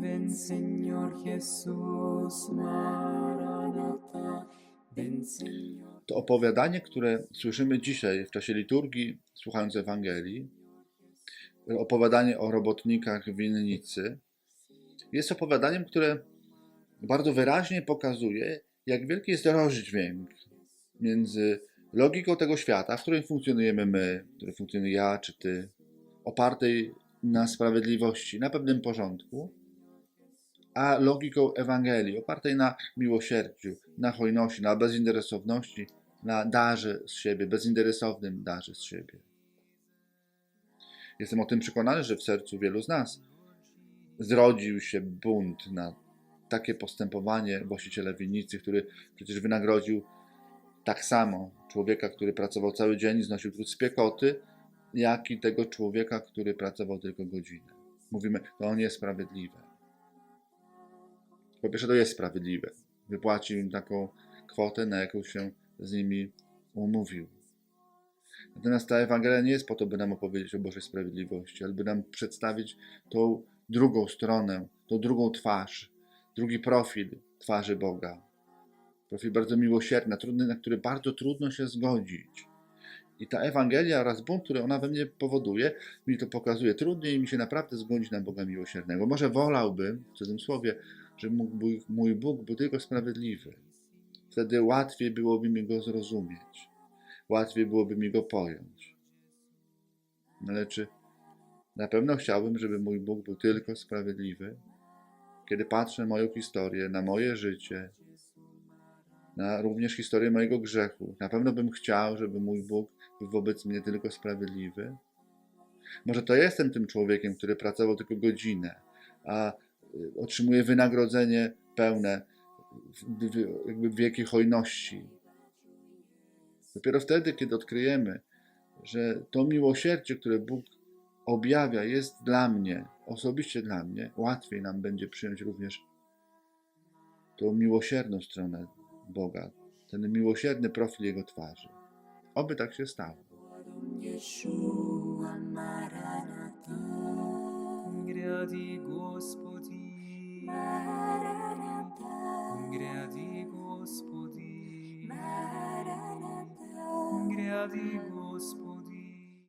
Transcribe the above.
Ven Señor Jesús. Ven Señor. To opowiadanie, które słyszymy dzisiaj w czasie liturgii, słuchając Ewangelii, opowiadanie o robotnikach winnicy, jest opowiadaniem, które bardzo wyraźnie pokazuje, jak wielki jest rozdźwięk między logiką tego świata, w którym funkcjonujemy my, w którym funkcjonuje ja czy ty, opartej na sprawiedliwości, na pewnym porządku, a logiką Ewangelii, opartej na miłosierdziu, na hojności, na bezinteresowności, na darze z siebie, bezinteresownym darze z siebie. Jestem o tym przekonany, że w sercu wielu z nas zrodził się bunt na takie postępowanie właściciela winnicy, który przecież wynagrodził tak samo człowieka, który pracował cały dzień i znosił trud z piekoty, jak i tego człowieka, który pracował tylko godzinę. Mówimy, to on jest sprawiedliwy. Po pierwsze, to jest sprawiedliwe. Wypłacił im taką kwotę, na jaką się z nimi umówił. Natomiast ta Ewangelia nie jest po to, by nam opowiedzieć o Bożej sprawiedliwości, ale by nam przedstawić tą drugą stronę, tą drugą twarz, drugi profil twarzy Boga. Profil bardzo miłosierny, trudny, na który bardzo trudno się zgodzić. I ta Ewangelia oraz bunt, który ona we mnie powoduje, mi to pokazuje. Trudniej mi się naprawdę zgodzić na Boga miłosiernego. Może wolałbym, w cudzym słowie, że mój, Bóg był tylko sprawiedliwy. Wtedy łatwiej byłoby mi go zrozumieć. Łatwiej byłoby mi go pojąć. Ale czy na pewno chciałbym, żeby mój Bóg był tylko sprawiedliwy? Kiedy patrzę na moją historię, na moje życie, na również historię mojego grzechu, na pewno bym chciał, żeby mój Bóg był wobec mnie tylko sprawiedliwy. Może to jestem tym człowiekiem, który pracował tylko godzinę, a otrzymuje wynagrodzenie pełne, w- w- jakby w wielkiej hojności. Dopiero wtedy, kiedy odkryjemy, że to miłosierdzie, które Bóg objawia, jest dla mnie, osobiście dla mnie, łatwiej nam będzie przyjąć również tą miłosierną stronę Boga, ten miłosierny profil Jego twarzy. Oby tak się stało. Adon Yeshua, Maranatha. Гряди, Господи, gloria di